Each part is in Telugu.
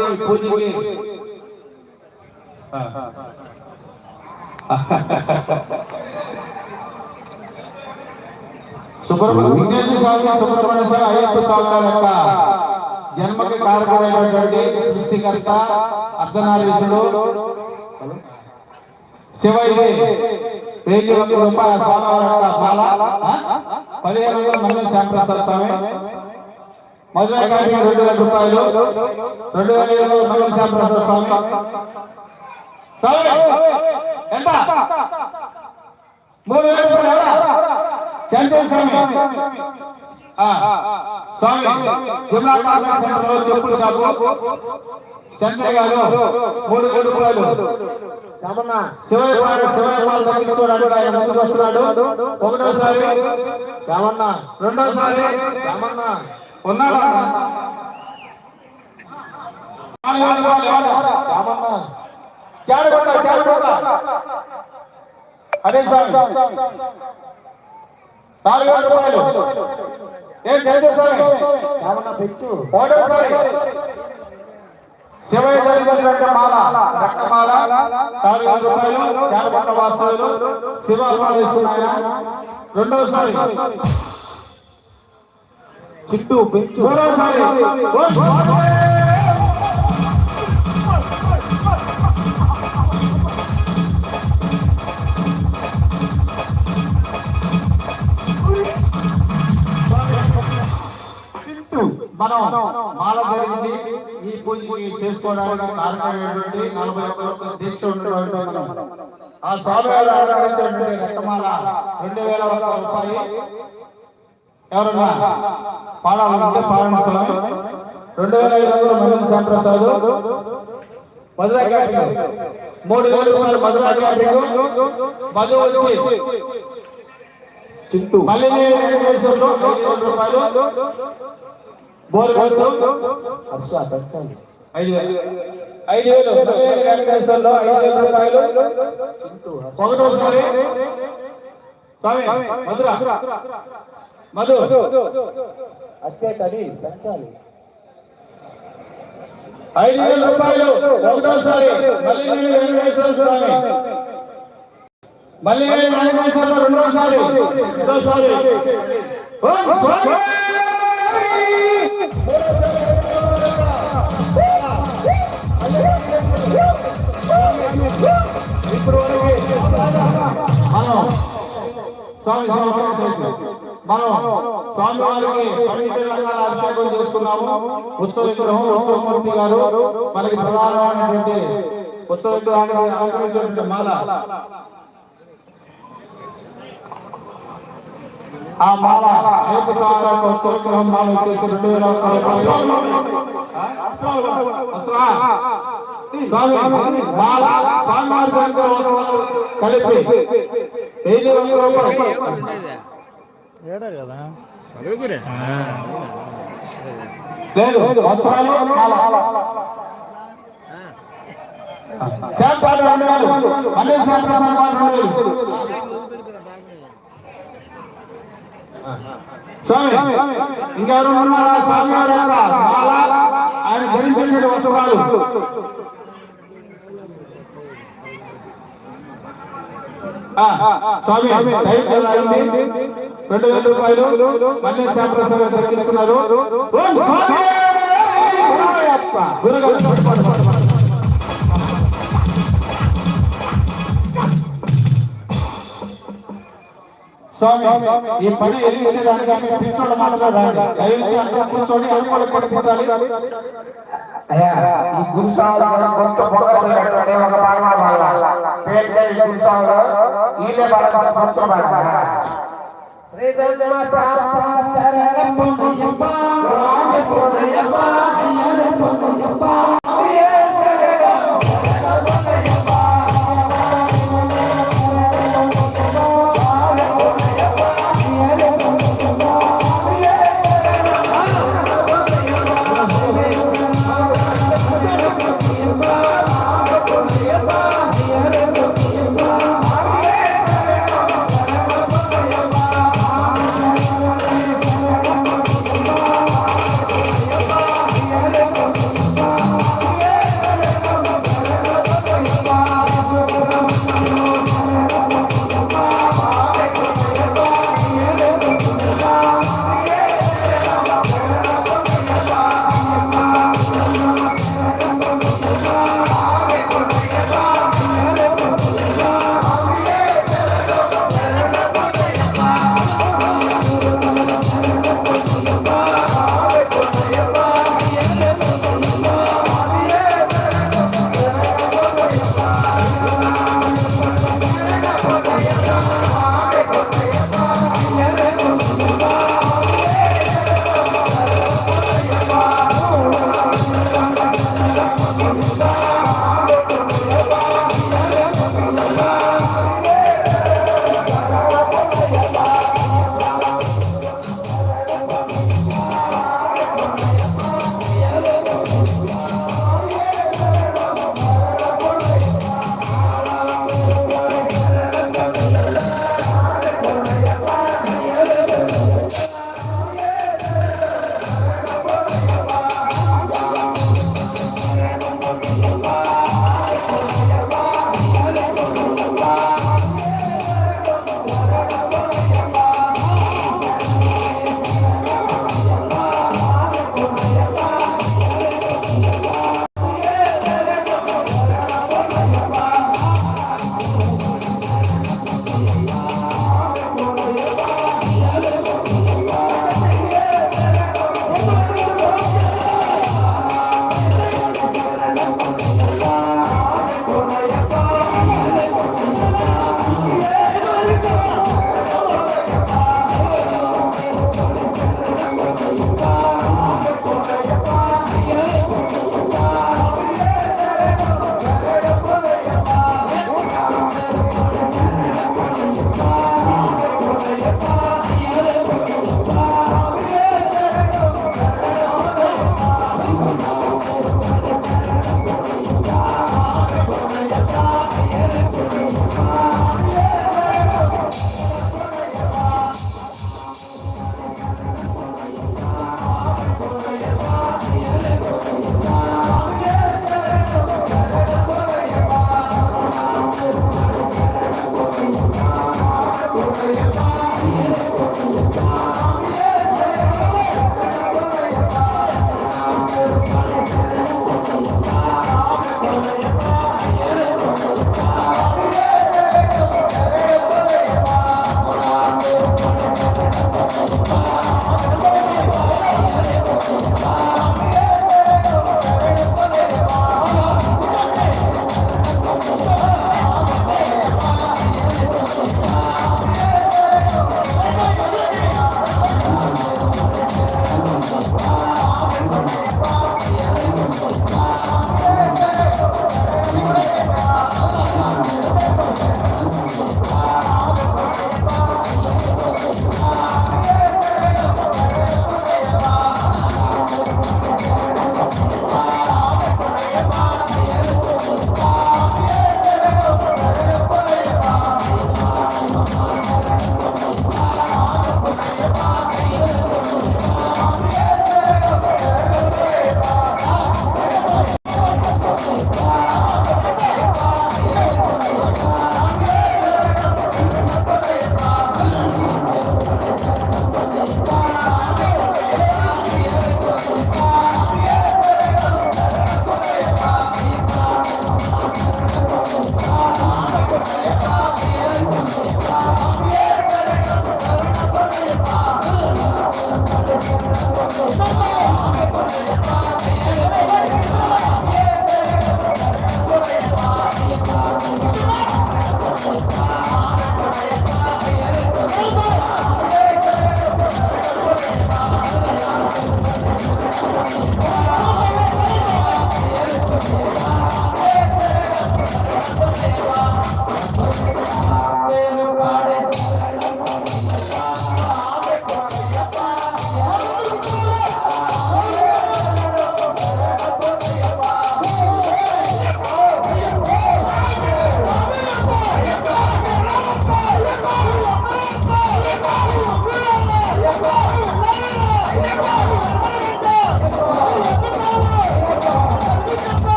జరుపుకుంటున్నటువంటి పూజకి సుబ్రహ్మణ్య విఘ్నేశ్వర స్వామి సుబ్రహ్మణ్య స్వామి అయ్యప్ప స్వామి వారి యొక్క జన్మకి కారకమైనటువంటి సృష్టికర్త అర్ధనారీశుడు శివయ్య వెయ్యి ఒక రూపాయల స్వామివారి యొక్క మాల ఆ? పదిహేను వందల మంది శ్యాంప్రసాద్ స్వామి రెండు వేల రూపాయలు రెండు వేల ఐదు వందల మంది శ్యాంప్రసాద్ స్వామి స్వామి ఎంత? మూడు వేల రూపాయలు? చంద్రయ్య స్వామి. స్వామి జిల్లా కాంగ్రెస్ సెంటర్లో చెప్పుల షాపు. చంద్రయ్య గారు మూడు వేల రూపాయలు. రమణ శివయ్య పాలు శివయ్య పాలు తగ్గించుకోవడానికి ఆయన ముందుకు వస్తున్నాడు. ఒకటోసారి. రమణ రెండోసారి. ఉన్నాడా రూపాయలు అదే సార్. నాలుగు వేల రూపాయలు. ఏం చేసేసామి పెంచు ఒకటోసారి శివయ్య ధరించినటువంటి మాల రక్తమాల. నాలుగు వేల రూపాయలు. శివ రెండోసారి. చిట్టు పెంచు స్వామి! మనం మాల ధరించి ఈ పూజకి చేసుకోవడానికి కారణమైనటువంటి నలభై ఒక్క దీక్ష ఉన్నటువంటి మనం. ఆ రక్తమాల రెండు వేల ఒక్క రూపాయి. ఎవరన్నా పాడాలంటే పాడండి స్వామి రెండు వేల ఐదు వందల మంది శ్యాంప్రసాద్ మధుర క్యాటరింగ్ మూడు వేల రూపాయలు మధుర క్యాటరింగ్ మధు వచ్చి చిట్టు. మళ్ళీ రూపాయలు పెంచాలి ఐదు వేలు ఐదు వేలు వెంకటేశ్వర్లో ఐదు వేల రూపాయలు ఒకటోసారి. స్వామి మధుర. మధు అత్తే కడి పెంచాలి. ఐదు వేల రూపాయలు ఒకటోసారి మళ్ళీ వెంకటేశ్వర స్వామి. మళ్ళీ వెంకటేశ్వర రెండోసారి. రెండోసారి. ఓం స్వామి. ఇప్పుడు మనం స్వామి మనం స్వామి వారికి పన్నెండు రకాల అభిషేకం చేస్తున్నాము. ఉత్సవ విగ్రహం ఉత్సవమూర్తి గారు మనకి ప్రధానమైనటువంటి ఉత్సవ విగ్రహాన్ని అలంకరించినటువంటి మాల. ఆ మాల రేపు సాగరం ఉత్సవ విగ్రహం మాల వచ్చేసి రెండు వేల స్వామి మాల స్వామి వారి కలిపి వెయ్యి వంద రూపాయలు లేదు. వస్త్రాలు మాల. శాంపాడు రెండు అన్ని వేలు స్వామి ఇంకెవరు ఉన్నారా? స్వామి ఆయన ధరించినటువంటి వస్త్రాలు. స్వామి రెండు. వేల రూపాయలు మళ్ళీ శాంప్రసాద్ స్వామి! ఈ పని ఎదిగించడానికి ఆమె పిచ్చోళ్ళ आया ई गुरु साहब और भक्त भगत बैठ बड़े हो के बाल मार बाल पेल के गुरु साहब ई ले बड़ा भक्त बड़ा श्री दत्मा साहब चरण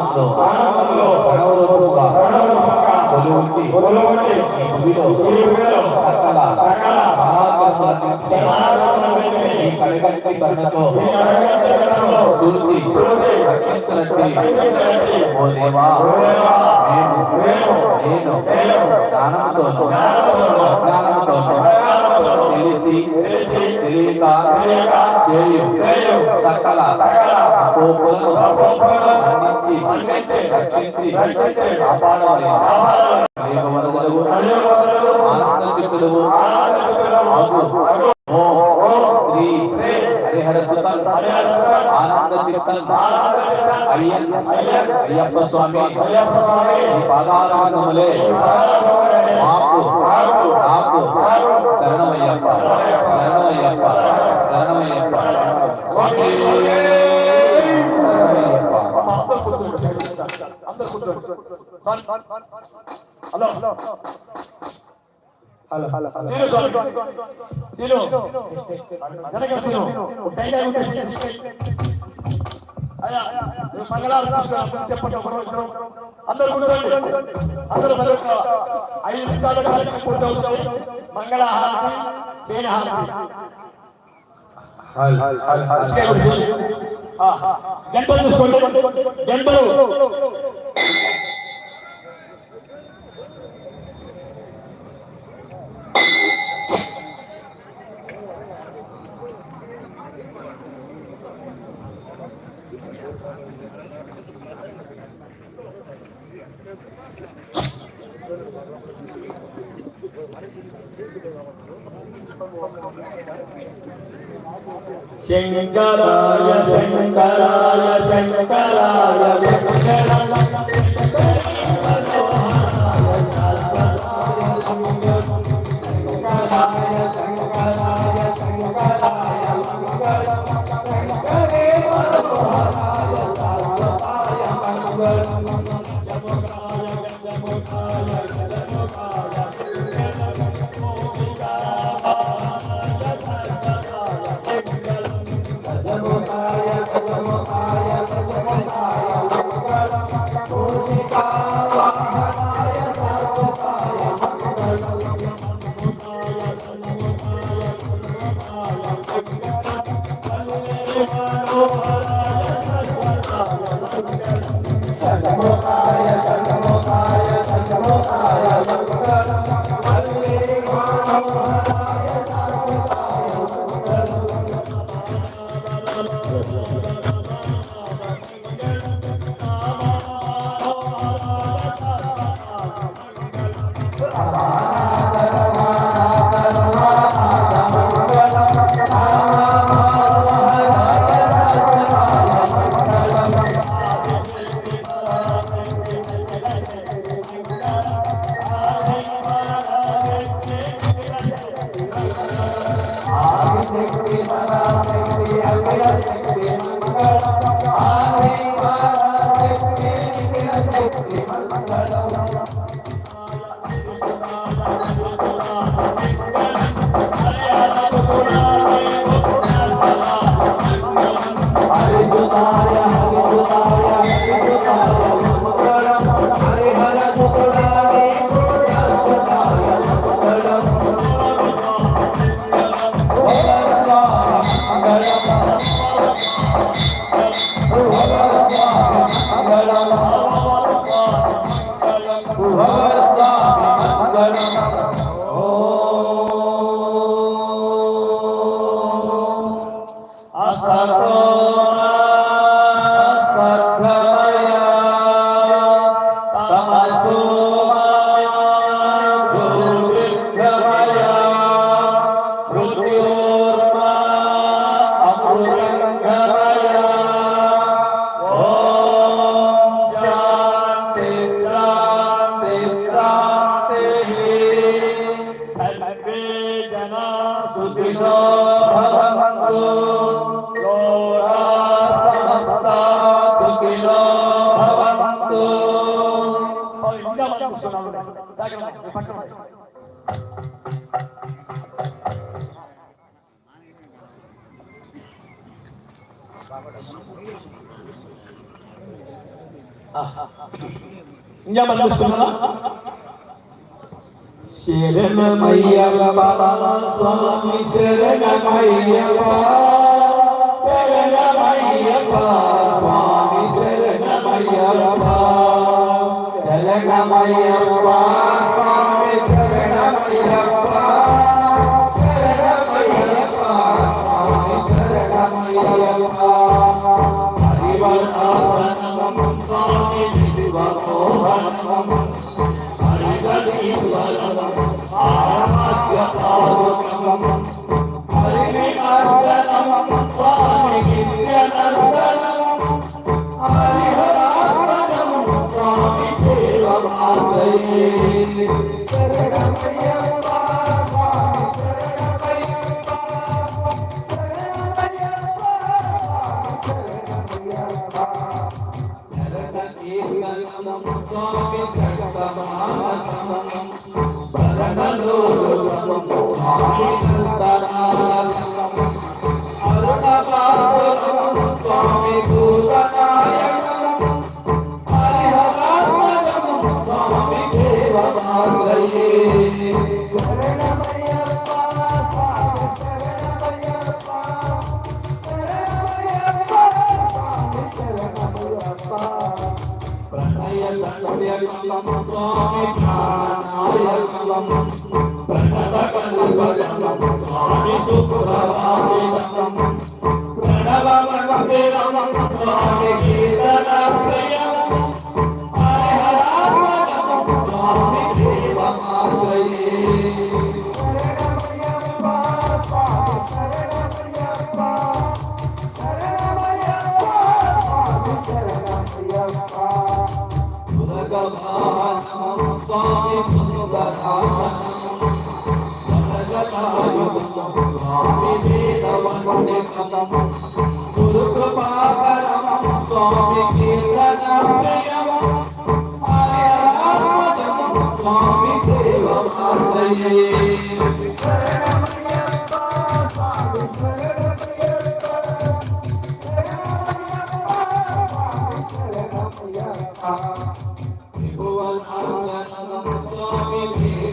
పడవ ఆనందంలో ప్రణవరూపముగా ప్రణవరూపముగా కొలువుండి కొలువుండి ఈ భూమిలో ఈ భూమిలో సకల సకల చరాచరములన్నింటినీ ఈ కరుణతో ఈ చూచి చూచి రక్షించినట్టి. రక్షించినట్టి ఓ దేవా ఓ దేవా నేను నేను జ్ఞానముతోను జ్ఞానముతోను తెలిసి తెలియక చేయు చేయు సకల సకల అపోపులను అపోపులను మన్నించి మన్నించి రక్షించి రక్షించి కాపాడవలెను కాపాడవలెను. ప్రేమవరదలుగు కలియుగములలో ఆనంద చిత్తుడుగు ఆనందచిత్తుడవు ఆగు అగు ఓం శ్రీ హరిహర సుతన్ ఆనంద చిత్తన్ అయ్యన్ అయ్యప్ప స్వామి అయ్యప్ప స్వామి ఈ పాదారవిందములే మాకు నాకు శరణమయ్యప్ప శరణమయ్యప్ప శరణమయ్యప్ప స్వామి కూర్చోండి hello hello hello hello. Hello Seenu స్వామి సీను జనగణ ఉంటే అయ్యా చెప్పండి అందరూ కూర్చోండి అందరూ ఐదు నిమిషాలు మంగళహారతి గంటలు చూసుకోండి. గంటలు Sankara, Sankara, Sankara. జాగ్రత్త మీ పక్కన ఉండండి. ఇంకా మంది వస్తున్నారా శరణమయ్యప్ప స్వామి శరణమయ్యప్ప శరణమయ్యప్ప స్వామి శరణమయ్యప్ప శరణమయ్యప్ప స్వామి శరణమయ్యప్ప శరణమయ్యప్ప స్వామి శరణమయ్యప్ప హరివరాసనం స్వామి విశ్వమోహనం స్వామి స్వామి ప్రాణనాయకలం ప్రణత ప్రణవ స్వామి గీత ప్రియ स्वामी स्वामी गुरु कृपा स्वामी स्वामी देव आश्रय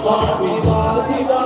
స్వామి స్వామి